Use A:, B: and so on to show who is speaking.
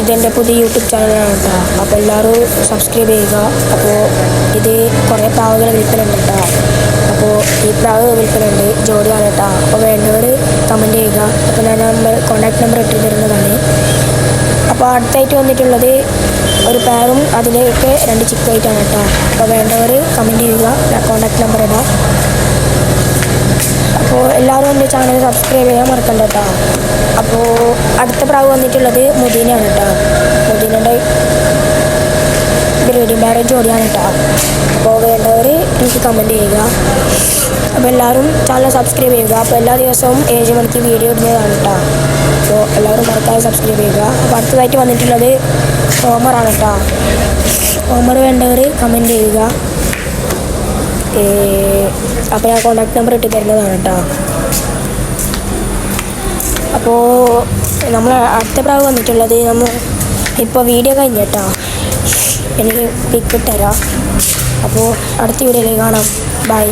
A: ഇതെന്റെ പുതിയ യൂട്യൂബ് ചാനലാണ് കേട്ടോ. അപ്പോൾ എല്ലാവരും സബ്സ്ക്രൈബ് ചെയ്യുക. അപ്പോൾ ഇത് കുറേ പ്രാവുകൾ വിൽപ്പനുണ്ട് കേട്ടോ. അപ്പോൾ ഈ പ്രാവ് വിൽപ്പനുണ്ട് ജോഡിയാണ് കേട്ടോ. അപ്പോൾ വേണ്ടവർ കമന്റ് ചെയ്യുക. അപ്പോൾ ഞാൻ നമ്പർ കോൺടാക്ട് നമ്പർ ഇട്ട് തരുന്നതാണ്. അപ്പോൾ അടുത്തായിട്ട് വന്നിട്ടുള്ളത് ഒരു പേരും അതിലേക്ക് രണ്ട് ചിക്കായിട്ടാണ് കേട്ടോ. അപ്പോൾ വേണ്ടവർ കമന്റ് ചെയ്യുക. കോൺടാക്ട് നമ്പർ ഇടാം. അപ്പോൾ എല്ലാവരും എന്റെ ചാനൽ സബ്സ്ക്രൈബ് ചെയ്യാൻ മറക്കണ്ട കേട്ടോ. അപ്പോൾ അടുത്ത പ്രാവ് വന്നിട്ടുള്ളത് മുദീനയാണ് കേട്ടോ മുദീനയുടെ ബ്രീഡിംഗ് ബാഡ് ജോഡിയാണ് കേട്ടോ അപ്പോൾ വേണ്ടവർ എനിക്ക് കമന്റ് ചെയ്യുക. അപ്പോൾ എല്ലാവരും ചാനൽ സബ്സ്ക്രൈബ് ചെയ്യുക. അപ്പോൾ എല്ലാ ദിവസവും ഏഴ് മണിക്ക് വീഡിയോ ഇടുന്നതാണ് കേട്ടോ അപ്പോൾ എല്ലാവരും മറക്കാതെ സബ്സ്ക്രൈബ് ചെയ്യുക. അപ്പോൾ അടുത്തതായിട്ട് വന്നിട്ടുള്ളത് ഹോമറാണ് കേട്ടോ ഹോമർ വേണ്ടവർ കമന്റ് ചെയ്യുക. അപ്പോൾ ഞാൻ കോൺടാക്ട് നമ്പർ ഇട്ട് തരുന്നതാണ് കേട്ടോ അപ്പോൾ നമ്മൾ അടുത്ത പ്രാവ് വന്നിട്ടുള്ളത് നമ്മൾ ഇപ്പോൾ വീഡിയോ കഴിഞ്ഞ കേട്ടോ എനിക്ക് പിക്ക് തരാം അപ്പോൾ അടുത്ത വീഡിയോയിൽ കാണാം. ബൈ